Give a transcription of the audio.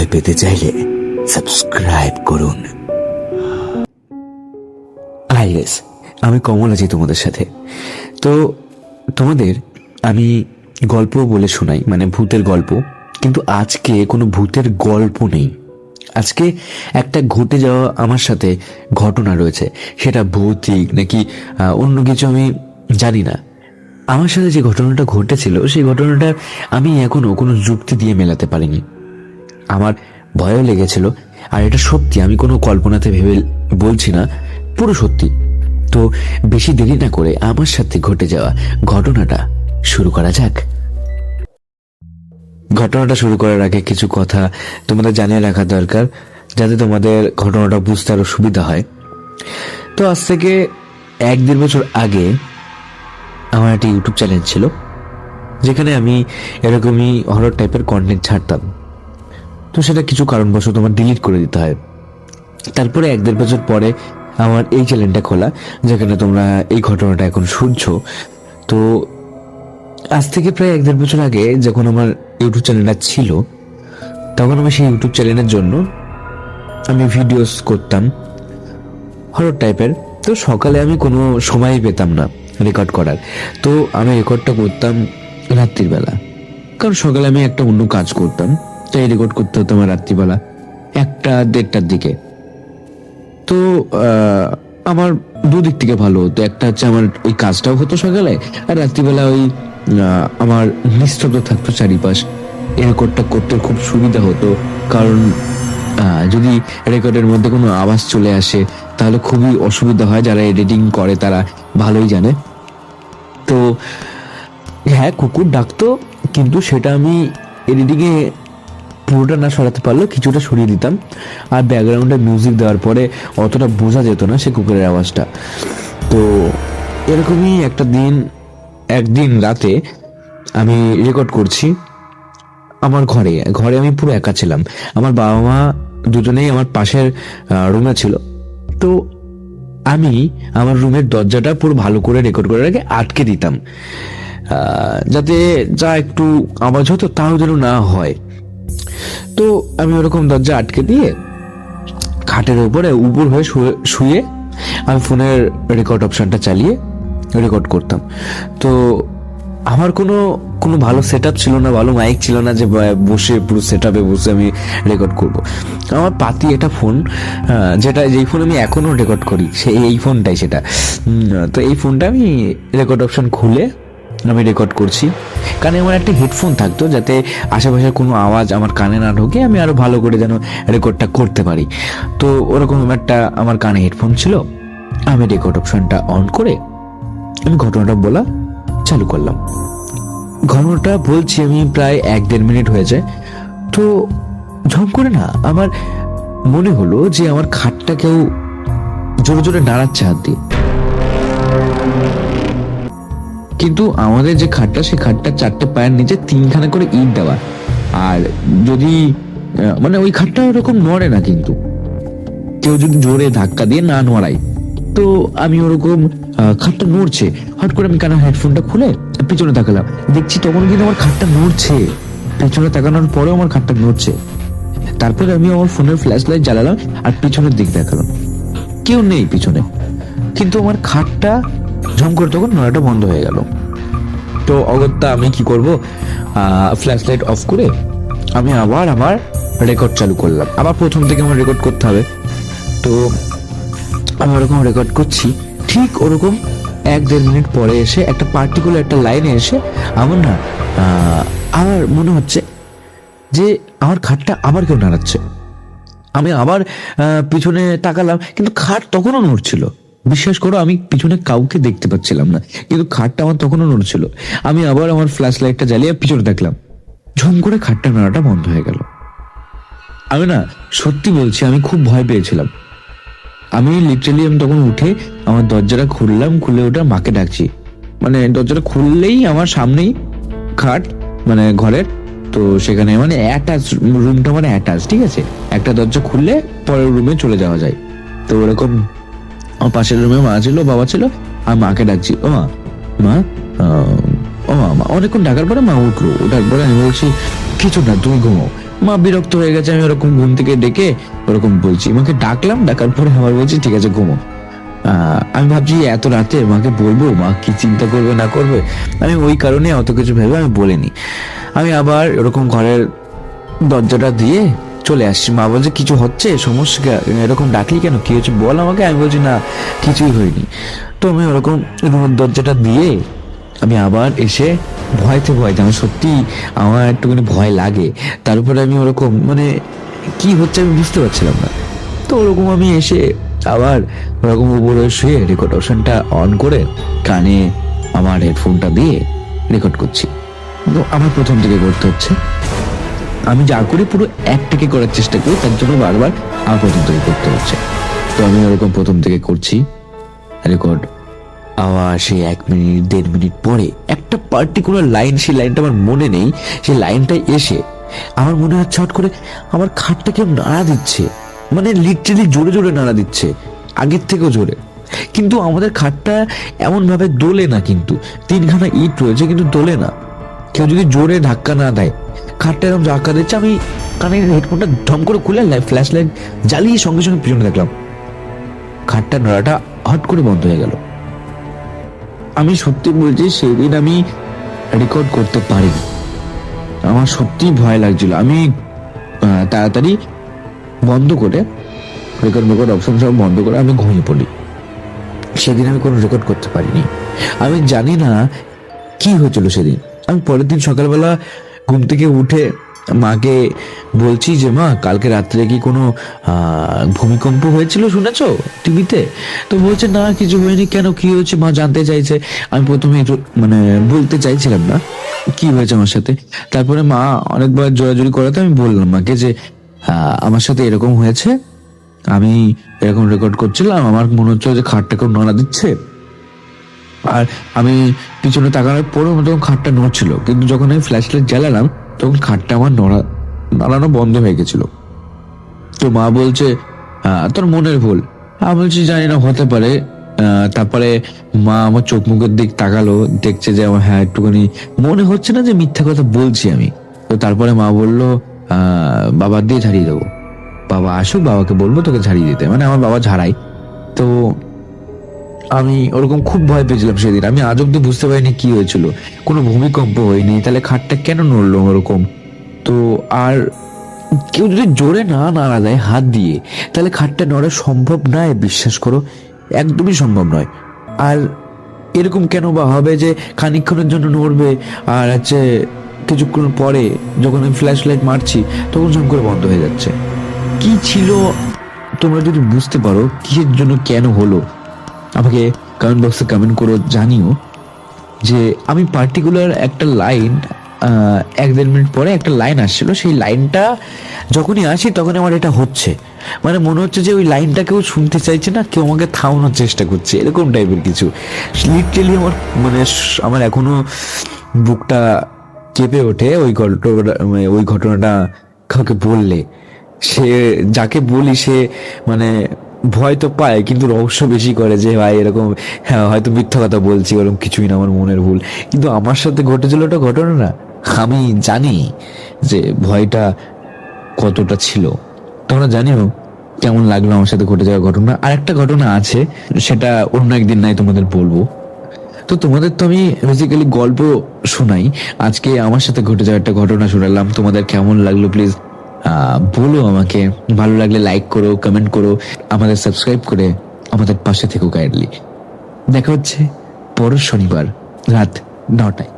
ভয় পেতে চাইলে সাবস্ক্রাইব করুন। হাই আমি কমল আছি তোমাদের সাথে। তো তোমাদের আমি গল্প বলে শোনাই মানে ভূতের গল্প, কিন্তু আজকে কোনো ভূতের গল্প নেই। আজকে একটা ঘটে যাওয়া আমার সাথে ঘটনা রয়েছে, সেটা ভৌতিক নাকি অন্য কিছু আমি জানি না। আমার সাথে যে ঘটনাটা ঘটেছিল, সেই ঘটনাটা আমি এখনও কোনো যুক্তি দিয়ে মেলাতে পারিনি। আমার ভয়ও লেগেছিল। আর এটা সত্যি, আমি কোনো কল্পনাতে ভেবে বলছি না, পুরো সত্যি। তো বেশি দেরি না করে আমার সাথে ঘটে যাওয়া ঘটনাটা শুরু করা যাক। ঘটনাটা শুরু করার আগে কিছু কথা তোমাদের জানিয়ে রাখা দরকার, যাতে তোমাদের ঘটনাটা বুঝতে আরও সুবিধা হয়। তো আজ থেকে এক দেড় বছর আগে আমার একটা ইউটিউব চ্যানেল ছিল, যেখানে আমি এরকমই হরর টাইপের কন্টেন্ট ছাড়তাম। তো সেটা কিছু কারণবশত আমার ডিলিট করে দিতে হয়। তারপরে এক দেড় বছর পরে আমার এই চ্যানেলটা খোলা, যেখানে তোমরা এই ঘটনাটা এখন শুনছো। তো আজ থেকে প্রায় এক দেড় বছর আগে যখন আমার ইউটিউব চ্যানেলটা ছিল, তখন আমি সেই ইউটিউব চ্যানেলের জন্য আমি ভিডিওস করতাম হরর টাইপের তো সকালে আমি কোনো সময় পেতাম না রেকর্ড করার। তো আমি রেকর্ডটা করতাম রাত্রির বেলা কারণ সকালে আমি একটা অন্য কাজ করতাম। তাই রেকর্ড করতে হতো আমার রাত্রিবেলা, একটা দেড়টার দিকে। তো আমার দুদিক থেকে ভালো হতো। একটা হচ্ছে আমার ওই কাজটাও হতো সকালে, আর রাত্রিবেলা ওই আমার নিস্তব্ধ থাকতো চারিপাশ। এই রেকর্ডটা করতে খুব সুবিধা হতো, কারণ যদি রেকর্ডের মধ্যে কোনো আওয়াজ চলে আসে, তাহলে খুবই অসুবিধা হয় যারা এডিটিং করে, তারা ভালোই জানে। তো হ্যাঁ কুকুর ডাকতো, কিন্তু সেটা আমি এডিটিংয়ে পুরোটা না সরাতে পারলেও কিছুটা সরিয়ে দিতাম। আর ব্যাকগ্রাউন্ডে মিউজিক দেওয়ার পরে অতটা বোঝা যেত না সে কুকুরের আওয়াজটা। তো এরকমই একটা দিন, একদিন রাতে আমি রেকর্ড করছি আমার ঘরে। ঘরে আমি পুরো একা ছিলাম। আমার বাবা মা দুজনেই আমার পাশের রুমে ছিল। তো আমি আমার রুমের দরজাটা পুরো ভালো করে রেকর্ড করে রেখে আটকে দিতাম। যাতে যা একটু আওয়াজ হতো তাও যেন না হয়। তো আমি ওরকম দরজা আটকে দিয়ে খাটের উপরে উপর হয়ে শুয়ে আমি ফোনের রেকর্ড অপশনটা চালিয়ে রেকর্ড করতাম। তো আমার কোনো কোনো ভালো সেট ছিল না, ভালো মাইক ছিল না যে বসে পুরো সেট বসে আমি রেকর্ড করব। আমার পাতি এটা ফোন যেটা, যেই ফোন আমি এখনও রেকর্ড করি, সেই, এই ফোনটাই সেটা। তো এই ফোনটা আমি রেকর্ড অপশন খুলে আমি রেকর্ড করছি। কানে আমার একটা হেডফোন থাকতো যাতে আশেপাশের কোনো আওয়াজ আমার কানে না ঢোকে, আমি আরও ভালো করে যেন রেকর্ডটা করতে পারি। তো ওরকম একটা আমার কানে হেডফোন ছিল। আমি রেকর্ড অপশনটা অন করে আমি ঘটনাটা বলা চালু করলাম। ঘটনাটা বলছি আমি প্রায় এক দেড় মিনিট হয়েছে তো ঝম করে না, আমার মনে হলো যে আমার খাটটা কেউ জোরে জোরে নাড়াচ্ছে হাত দিয়ে কিন্তু আমাদের যে খাটটা, সেই খাটটা চারটে পায়ের নিচে তিনখানা করে ইট দেওয়া। আর যদি মানে ওই খাটটা ওরকম নড়ে না কিন্তু। কেউ যদি জোরে ধাক্কা দিয়ে না নড়ায়, তো আমি ওরকম খাটটা নড়ছে। হট করে আমি কানে হেডফোনটা খুলে পিছনে তাকালাম। দেখছি তখন কিন্তু আমার খাটটা নড়ছে। পিছনে তাকানোর পরেও আমার খাটটা নড়ছে। তারপরে আমি আমার ফোনের ফ্ল্যাশ লাইট জ্বালালাম আর পিছনের দিক দেখালাম। কেউ নেই পিছনে। কিন্তু আমার খাটটা ঝম করে তখন নড়াটা বন্ধ হয়ে গেল। তো অগত্যা আমি কি করব? ফ্ল্যাশ লাইট অফ করে আমি আবার আমার রেকর্ড চালু করলাম। আবার প্রথম থেকে আমার রেকর্ড করতে হবে। তো আমি ওরকম রেকর্ড করছি। ঠিক ওরকম এক দেড় মিনিট পরে এসে একটা পার্টিকুলার একটা লাইনে এসে আমার না আমার মনে হচ্ছে যে আমার খাটটা আবার কেউ নাড়াচ্ছে। আমি আবার পিছনে তাকালাম, কিন্তু খাট তখনও নড়ছিল। বিশ্বাস করো, আমি পিছনে কাউকে দেখতে পাচ্ছিলাম না। কিন্তু খাটটা আমার তখনও নড়ছিল আমি আবার আমার ফ্ল্যাশ লাইটটা জ্বালিয়ে পিছনে দেখলাম। ঝম করে খাটটা নাড়াটা বন্ধ হয়ে গেল। আমি না, সত্যি বলছি, আমি খুব ভয় পেয়েছিলাম। আমি লিটারালি আমি তখন উঠে আমার দরজাটা খুললাম, খুলে ওটা মাকে ডাকছি। মানে দরজাটা খুললেই আমার সামনেই খাট মানে ঘরের, তো সেখানে মানে অ্যাটাচ রুমটা মানে অ্যাটাচ ঠিক আছে? একটা দরজা খুললে পরের রুমে চলে যাওয়া যায়। তো ওরকম আমার পাশের রুমে মা ছিল, বাবা ছিল, আর মাকে ডাকছি। ও মা মা ও মা অনেকক্ষণ ডাকার পরে মা উঠল। ওঠার পরে আমি বলছি কিছু না তুমি ঘুমো মা বিরক্ত হয়ে গেছে, আমি ওরকম ঘুম থেকে ডেকে ওরকম বলছি, মাকে ডাকলাম, ডাকার পরে আমার বলছি, ঠিক আছে ঘুমো আমি ভাবছি, এত রাতে মাকে বলব? মা কি চিন্তা করবে, না করবে? আমি ওই কারণে অত কিছু ভেবে আমি বলিনি। আমি আবার ওরকম ঘরের দরজাটা দিয়ে চলে আসছি। মা বলছে, কিছু হচ্ছে? সমস্যা এরকম ডাকলি কেন? কি হচ্ছে বল আমাকে। আমি বলছি, না, কিছুই হয়নি। তো আমি ওরকম রুমের দরজাটা দিয়ে আমি আবার এসে ভয়তে ভয়তে, আমি সত্যি আমার একটুখানি ভয় লাগে। তার উপরে আমি ওরকম মানে কি হচ্ছে আমি বুঝতে পারছিলাম না। তো ওরকম আমি এসে আবার ওরকম উপরে শুয়ে রেকর্ড অপশনটা অন করে কানে আমার হেডফোনটা দিয়ে রেকর্ড করছি। তো আমার প্রথম থেকে করতে হচ্ছে। আমি যা করি পুরো এক থেকে করার চেষ্টা করি, তার জন্য বারবার আমার থেকে করতে হচ্ছে। তো আমি ওরকম প্রথম থেকে করছি রেকর্ড আবার সেই এক মিনিট, দেড় মিনিট পরে একটা পার্টিকুলার লাইন সেই লাইনটা আমার মনে নেই, সেই লাইনটা এসে আমার মনে হচ্ছে হট করে আমার খাটটা কেউ নাড়া দিচ্ছে। মানে লিটারেলি জোরে জোরে নাড়া দিচ্ছে, আগের থেকেও জোরে। কিন্তু আমাদের খাটটা এমন ভাবে দোলে না কিন্তু, তিনখানা ইট রয়েছে কিন্তু দোলে না। কেউ যদি জোরে ধাক্কা না দেয় খাটটা এরকম ধাক্কা দিচ্ছে, আমি কানের হেডফোনটা ঢম করে খুলে ফ্ল্যাশ লাইট জ্বালিয়ে সঙ্গে সঙ্গে পিছনে দেখলাম। খাটটা নড়াটা হট করে বন্ধ হয়ে গেল। আমি সত্যি বলছি, সেদিন আমি রেকর্ড করতে পারিনি। আমার সত্যি ভয় লাগছিল। আমি তাড়াতাড়ি বন্ধ করে রেকর্ড রেকর্ড অপশন সব বন্ধ করে আমি ঘুমিয়ে পড়ি। সেদিন আমি কোনো রেকর্ড করতে পারিনি। আমি জানি না কি হয়েছিল সেদিন। আমি পরের দিন সকালবেলা ঘুম থেকে উঠে মাকে বলছি যে, মা, কালকে রাত্রে কি কোনো ভূমিকম্প হয়েছিল শুনেছো টিভিতে? তো বলছে, না, কিছু হয়নি। কেন? কি হয়েছে? মা জানতে চাইছে। আমি প্রথমে মানে বলতে চাইছিলাম না, কি হয়েছে আমার সাথে? তারপরে মা অনেকবার জোরাজুরি করাতে আমি বললাম মাকে যে আমার সাথে এরকম হয়েছে। আমি এরকম রেকর্ড করছিলাম। আমার মনে হচ্ছে যে খাটটা কেউ নাড়া দিচ্ছে। আর আমি পিছনে তাকানোর পরেও তখন খাটটা নড়ছিল। কিন্তু যখন আমি ফ্ল্যাশ লাইট জ্বালালাম তখন খাটটা আমার নড়া নাড়ানো বন্ধ হয়ে গেছিল। তো মা বলছে "আহ, তোর মনের ভুল। আমি বলছি জানি না হতে পারে। তারপরে মা আমার চোখ মুখের দিক তাকালো দেখছে যে আমার হ্যাঁ একটুখানি মনে হচ্ছে না যে মিথ্যা কথা বলছি আমি। তো তারপরে মা বলল বাবা দিয়ে ঝাড়িয়ে দেবো। বাবা আসুক বাবাকে বলব তোকে ঝাড়িয়ে দিতে। মানে আমার বাবা ঝাড়াই তো আমি ওরকম খুব ভয় পেয়েছিলাম সেদিন। আমি আজ অব্দি বুঝতে পারিনি কি হয়েছিল। কোনো ভূমিকম্প হয়নি। তাহলে খাটটা কেন নড়লো ওরকম? তো আর কেউ যদি জোরে না নাড়া দেয় হাত দিয়ে, তাহলে খাটটা নড়া সম্ভব নয়, বিশ্বাস করো। একদমই সম্ভব নয়। আর এরকম কেন বা হবে যে খানিকক্ষণের জন্য নড়বে? আর হচ্ছে কিছুক্ষণ পরে যখন আমি ফ্ল্যাশ লাইট মারছি, তখন সব করে বন্ধ হয়ে যাচ্ছে। কি ছিল তোমরা যদি বুঝতে পারো, কিসের জন্য কেন হলো? আমাকে কমেন্ট বক্সে কমেন্ট করো, জানিও যে আমি পার্টিকুলার একটা লাইন এক দেড় মিনিট পরে একটা লাইন আসছিল। সেই লাইনটা যখনই আসি তখন আমার এটা হচ্ছে। মানে মনে হচ্ছে যে ওই লাইনটা কেউ শুনতে চাইছে না, কেউ আমাকে থামানোর চেষ্টা করছে, এরকম টাইপের কিছু। লিটারেলি আমার মানে আমার এখনও বুকটা কেঁপে ওঠে ওই ঘটনা মানে ওই ঘটনাটা কাউকে বললে। সে যাকে বলি সে মানে ভয় তো পায়, কিন্তু রহস্য বেশি করে যে, ভাই, এরকম হ্যাঁ হয়তো মিথ্যা কথা বলছি ওরকম কিছুই না, আমার মনের ভুল। কিন্তু আমার সাথে ঘটেছিল ওটা ঘটনা না, আমি জানি যে ভয়টা কতটা ছিল। তোমরা জানিও কেমন লাগল আমার সাথে ঘটে যাওয়া ঘটনা। আর একটা ঘটনা আছে, সেটা অন্য একদিন নাই তোমাদের বলব। তো তোমাদের তো আমি বেসিক্যালি গল্প শোনাই। আজকে আমার সাথে ঘটে যাওয়া একটা ঘটনা শোনালাম। তোমাদের কেমন লাগল প্লিজ বলো আমাকে। ভালো লাগলে লাইক করো কমেন্ট করো, আমাদের সাবস্ক্রাইব করে আমাদের পাশে থেকো কাইন্ডলি দেখা হচ্ছে পর শনিবার রাত নটায়।